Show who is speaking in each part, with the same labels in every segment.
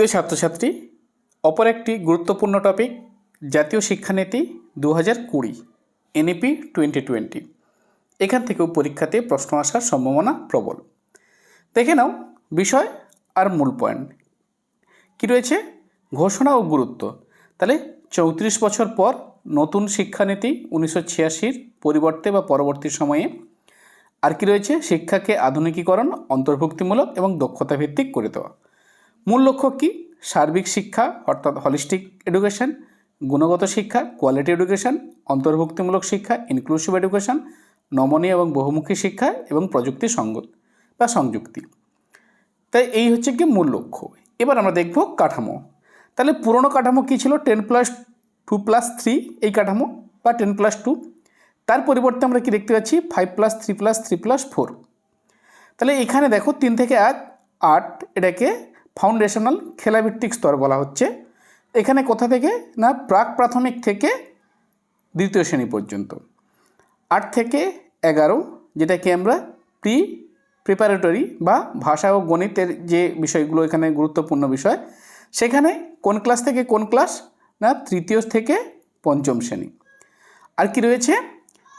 Speaker 1: প্রিয় ছাত্রছাত্রী, অপর একটি গুরুত্বপূর্ণ টপিক জাতীয় শিক্ষানীতি দু হাজার কুড়ি এনইপি টোয়েন্টি টোয়েন্টি এখান থেকেও পরীক্ষাতে প্রশ্ন আসার সম্ভাবনা প্রবল। দেখে নাও বিষয় আর মূল পয়েন্ট কী রয়েছে? ঘোষণা ও গুরুত্ব। তাহলে চৌত্রিশ বছর পর নতুন শিক্ষানীতি উনিশশো ছিয়াশির পরিবর্তে বা পরবর্তী সময়ে। আর কি রয়েছে? শিক্ষাকে আধুনিকীকরণ, অন্তর্ভুক্তিমূলক এবং দক্ষতা ভিত্তিক করে দেওয়া। মূল লক্ষ্য কি? সার্বিক শিক্ষা, অর্থাৎ হলিস্টিক এডুকেশন গুণগত শিক্ষা কোয়ালিটি এডুকেশন অন্তর্ভুক্তিমূলক শিক্ষা ইনক্লুসিভ এডুকেশন নমনীয় এবং বহুমুখী শিক্ষা এবং প্রযুক্তি সঙ্গত বা সংযুক্তি। তাই এই হচ্ছে কি মূল লক্ষ্য। এবার আমরা দেখব কাঠামো। তাহলে পুরনো কাঠামো কী ছিল? Ten plus two plus three এই কাঠামো বা টেন প্লাস টু তার পরিবর্তে আমরা কি দেখতে পাচ্ছি? Five plus three plus three plus four তাহলে এখানে দেখো তিন থেকে এক, আট, এটাকে ফাউন্ডেশনাল খেলাভিত্তিক স্তর বলা হচ্ছে। এখানে কোথা থেকে? না, প্রাক প্রাথমিক থেকে দ্বিতীয় শ্রেণি পর্যন্ত। আট থেকে এগারো, যেটাকে আমরা প্রি প্রিপারেটরি বা ভাষা ও গণিতের যে বিষয়গুলো এখানে গুরুত্বপূর্ণ বিষয়, সেখানে কোন ক্লাস থেকে কোন ক্লাস? না, তৃতীয় থেকে পঞ্চম শ্রেণি। আর কি রয়েছে?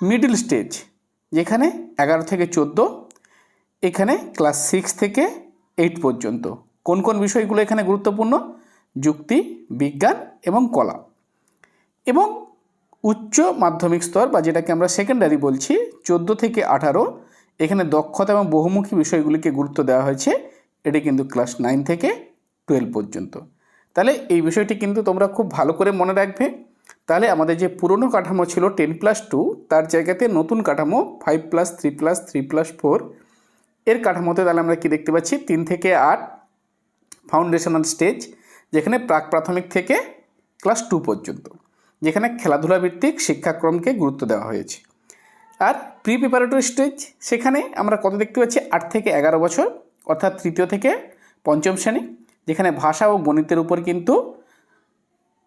Speaker 1: মিডল স্টেজ, যেখানে এগারো থেকে চোদ্দ, এখানে ক্লাস সিক্স থেকে এইট পর্যন্ত। কোন কোন বিষয়গুলো এখানে গুরুত্বপূর্ণ? যুক্তি, বিজ্ঞান এবং কলা। এবং উচ্চ মাধ্যমিক স্তর বা যেটাকে আমরা সেকেন্ডারি বলছি, চোদ্দ থেকে আঠারো, এখানে দক্ষতা এবং বহুমুখী বিষয়গুলিকে গুরুত্ব দেওয়া হয়েছে। এটি কিন্তু ক্লাস নাইন থেকে টুয়েলভ পর্যন্ত। তাহলে এই বিষয়টি কিন্তু তোমরা খুব ভালো করে মনে রাখবে। তাহলে আমাদের যে পুরনো কাঠামো ছিল টেন প্লাস টু তার জায়গাতে নতুন কাঠামো five plus three plus three plus four এর কাঠামোতে তাহলে আমরা কি দেখতে পাচ্ছি? তিন থেকে আট ফাউন্ডেশনাল স্টেজ, যেখানে প্রাক প্রাথমিক থেকে ক্লাস টু পর্যন্ত, যেখানে খেলাধুলা ভিত্তিক শিক্ষাক্রমকে গুরুত্ব দেওয়া হয়েছে। আর প্রি প্রিপারেটরি স্টেজ, সেখানে আমরা কত দেখতে পাচ্ছি? আট থেকে এগারো বছর, অর্থাৎ তৃতীয় থেকে পঞ্চম শ্রেণি, যেখানে ভাষা ও গণিতের উপর কিন্তু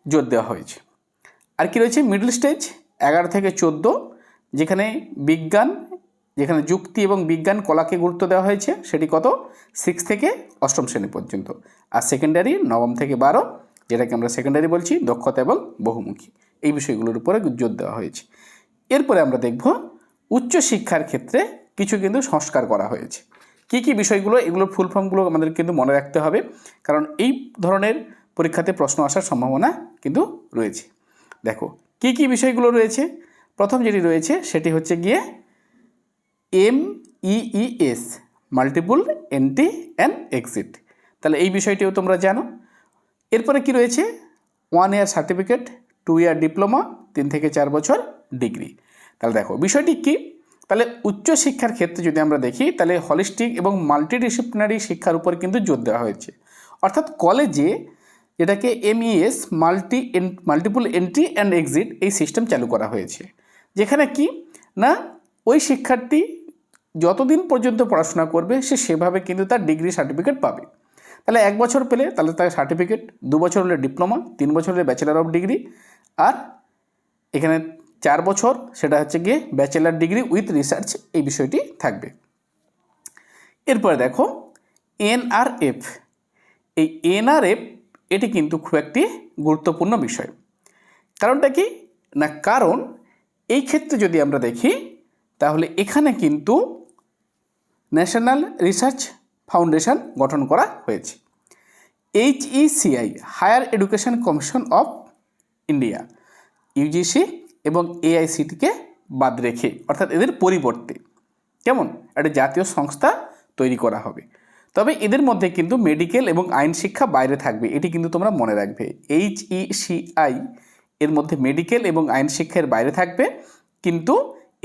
Speaker 1: জোর দেওয়া হয়েছে। আর কি রয়েছে? মিডল স্টেজ, এগারো থেকে চোদ্দ, যেখানে বিজ্ঞান যেখানে যুক্তি এবং বিজ্ঞান কলাকে গুরুত্ব দেওয়া হয়েছে, সেটি কত? সিক্স থেকে অষ্টম শ্রেণি পর্যন্ত। আর সেকেন্ডারি নবম থেকে বারো, যেটাকে আমরা সেকেন্ডারি বলছি, দক্ষতা এবং বহুমুখী। এই বিষয়গুলোর উপরে জোর দেওয়া হয়েছে। এরপরে আমরা দেখব উচ্চ শিক্ষার ক্ষেত্রে কিছু কিন্তু সংস্কার করা হয়েছে। কী কী বিষয়গুলো, এগুলোর ফুল ফর্মগুলো আমাদের কিন্তু মনে রাখতে হবে, কারণ এই ধরনের পরীক্ষাতে প্রশ্ন আসার সম্ভাবনা কিন্তু রয়েছে। দেখো, কী কী বিষয়গুলো রয়েছে? প্রথম যেটি রয়েছে, সেটি হচ্ছে গিয়ে M ES multiple entry and exit তাহলে এই বিষয়টিও তোমরা জানো। এরপরে কি রয়েছে? One year certificate two year diploma তিন থেকে চার বছর ডিগ্রি তাহলে দেখো, বিষয়টি কি? তাহলে উচ্চ শিক্ষার ক্ষেত্রে যদি আমরা দেখি, তাহলে হলিস্টিক এবং মাল্টিডিসিপ্লিনারি শিক্ষার উপর কিন্তু জোর দেওয়া হয়েছে। অর্থাৎ কলেজে যেটাকে MES multi multiple entry and exit এই সিস্টেম চালু করা হয়েছে। যেখানে কি? না, ওই শিক্ষার্থী যতদিন পর্যন্ত পড়াশোনা করবে, সে সেভাবে কিন্তু তার ডিগ্রি সার্টিফিকেট পাবে। তাহলে এক বছর পেলে তাহলে তার সার্টিফিকেট দু বছর হলে ডিপ্লোমা তিন বছর হলে ব্যাচেলার অফ ডিগ্রি আর এখানে চার বছর সেটা হচ্ছে গিয়ে ব্যাচেলার ডিগ্রি উইথ রিসার্চ এই বিষয়টি থাকবে। এরপরে দেখো এনআরএফ এই এনআরএফ এটি কিন্তু খুব একটি গুরুত্বপূর্ণ বিষয়। কারণটা কি? না, কারণ এই ক্ষেত্রে যদি আমরা দেখি, তাহলে এখানে কিন্তু ন্যাশনাল রিসার্চ ফাউন্ডেশন গঠন করা হয়েছে। HECI higher education commission of India UGC এবং এআইসিটিকে বাদ রেখে, অর্থাৎ এদের পরিবর্তে, কেমন? একটা জাতীয় সংস্থা তৈরি করা হবে। তবে এদের মধ্যে কিন্তু মেডিকেল এবং আইন শিক্ষা বাইরে থাকবে, এটি কিন্তু তোমরা মনে রাখবে। এইচইসিআই এর মধ্যে মেডিকেল এবং আইন শিক্ষার বাইরে থাকবে, কিন্তু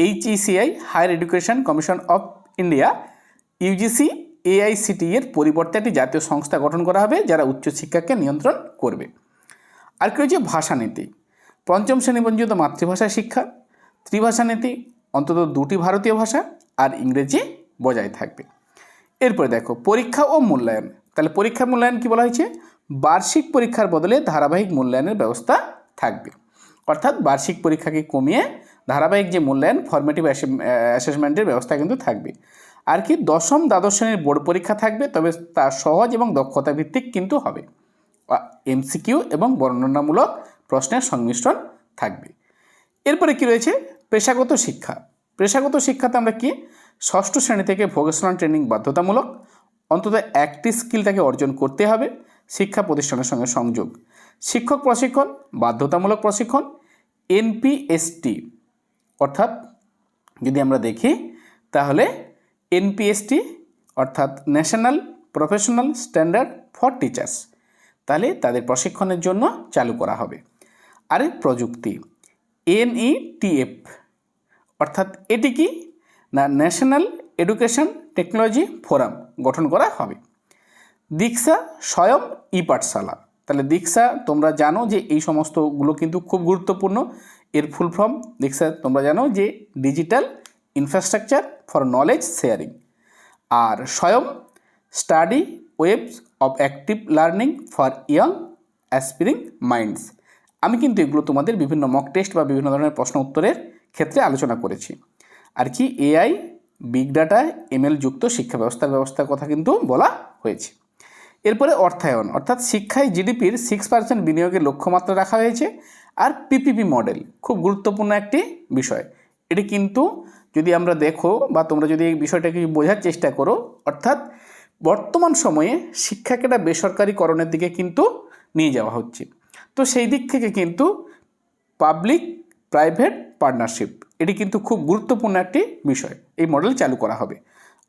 Speaker 1: HECI higher education commission of India UGC, AICTE এর পরিবর্তে একটি জাতীয় সংস্থা গঠন করা হবে, যারা উচ্চশিক্ষাকে নিয়ন্ত্রণ করবে। আর কি হচ্ছে ভাষানীতি। পঞ্চম শ্রেণি পর্যন্ত মাতৃভাষা শিক্ষা, ত্রিভাষা নীতি, অন্তত দুটি ভারতীয় ভাষা আর ইংরেজি বজায় থাকবে। এরপরে দেখো, পরীক্ষা ও মূল্যায়ন। তাহলে পরীক্ষা মূল্যায়ন কি বলা হয়েছে? বার্ষিক পরীক্ষার বদলে ধারাবাহিক মূল্যায়নের ব্যবস্থা থাকবে। অর্থাৎ বার্ষিক পরীক্ষাকে কমিয়ে ধারাবাহিক যে মূল্যায়ন ফর্মেটিভ অ্যাসেসমেন্টের ব্যবস্থা কিন্তু থাকবে। আর কি দশম দ্বাদশ শ্রেণির বোর্ড পরীক্ষা থাকবে, তবে তা সহজ এবং দক্ষতা ভিত্তিক কিন্তু হবে। এমসিকিউ এবং বর্ণনামূলক প্রশ্নের সংমিশ্রণ থাকবে। এরপরে কি রয়েছে? পেশাগত শিক্ষা। পেশাগত শিক্ষাতে আমরা কি? ষষ্ঠ শ্রেণি থেকে ভোকেশনাল ট্রেনিং বাধ্যতামূলক, অন্তত একটি স্কিল তাকে অর্জন করতে হবে, শিক্ষা প্রতিষ্ঠানের সঙ্গে সংযোগ। শিক্ষক প্রশিক্ষণ, বাধ্যতামূলক প্রশিক্ষণ এনপিএসটি অর্থাৎ যদি আমরা দেখি, তাহলে এনপিএসটি অর্থাৎ national professional standard for teachers তাহলে তাদের প্রশিক্ষণের জন্য চালু করা হবে। আর প্রযুক্তি এনইটিএফ অর্থাৎ এটি কি? না ন্যাশনাল এডুকেশন টেকনোলজি ফোরাম গঠন করা হবে। দীক্ষা স্বয়ং ই পাঠশালা তাহলে দীক্ষা তোমরা জানো যে এই সমস্তগুলো কিন্তু খুব গুরুত্বপূর্ণ। এর ফুল ফর্ম দীক্ষা তোমরা জানো যে digital infrastructure for knowledge sharing R Swayam study webs of active learning for young aspiring minds আমি কিন্তু এগুলো তোমাদের বিভিন্ন মক টেস্ট বা বিভিন্ন ধরনের প্রশ্ন উত্তরের ক্ষেত্রে আলোচনা করেছি। আর কি এআই বিগ ডাটা এমএল যুক্ত শিক্ষা ব্যবস্থার ব্যবস্থার কথা কিন্তু বলা হয়েছে। এরপরে অর্থায়ন, অর্থাৎ শিক্ষায় জিডিপির সিক্স পার্সেন্ট বিনিয়োগের লক্ষ্যমাত্রা রাখা হয়েছে। আর পিপিপি মডেল খুব গুরুত্বপূর্ণ একটি বিষয়। এটি কিন্তু যদি আমরা দেখো বা তোমরা যদি এই বিষয়টাকে বোঝার চেষ্টা করো, অর্থাৎ বর্তমান সময়ে শিক্ষাকে একটা বেসরকারিকরণের দিকে কিন্তু নিয়ে যাওয়া হচ্ছে। তো সেই দিক থেকে কিন্তু পাবলিক প্রাইভেট পার্টনারশিপ এটি কিন্তু খুব গুরুত্বপূর্ণ একটি বিষয়। এই মডেল চালু করা হবে।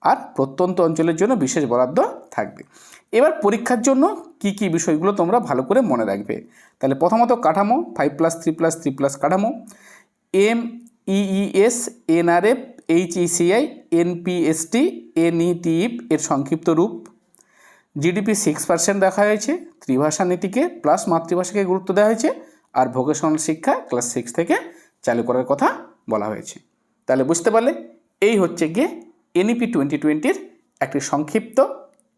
Speaker 1: আর প্রত্যন্ত অঞ্চলের জন্য বিশেষ বরাদ্দ থাকবে। এবার পরীক্ষার জন্য কি কি বিষয়গুলো তোমরা ভালো করে মনে রাখবে? তাহলে প্রথমত কাঠামো five plus three plus three plus কাঠামো M EES NRF HECI NPST NETF এর সংক্ষিপ্ত রূপ। জিডিপি সিক্স পার্সেন্ট রাখা হয়েছে, ত্রিভাষা নীতিকে প্লাস মাতৃভাষাকে গুরুত্ব দেওয়া হয়েছে, আর ভোকেশনাল শিক্ষা ক্লাস সিক্স থেকে চালু করার কথা বলা হয়েছে। তাহলে বুঝতে পারলে, এই হচ্ছে গিয়ে এনইপি টোয়েন্টি টোয়েন্টির একটি সংক্ষিপ্ত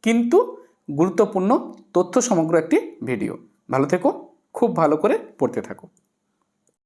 Speaker 1: কিন্তু গুরুত্বপূর্ণ তথ্য সমগ্র একটি ভিডিও ভালো থেকো, খুব ভালো করে পড়তে থাকো।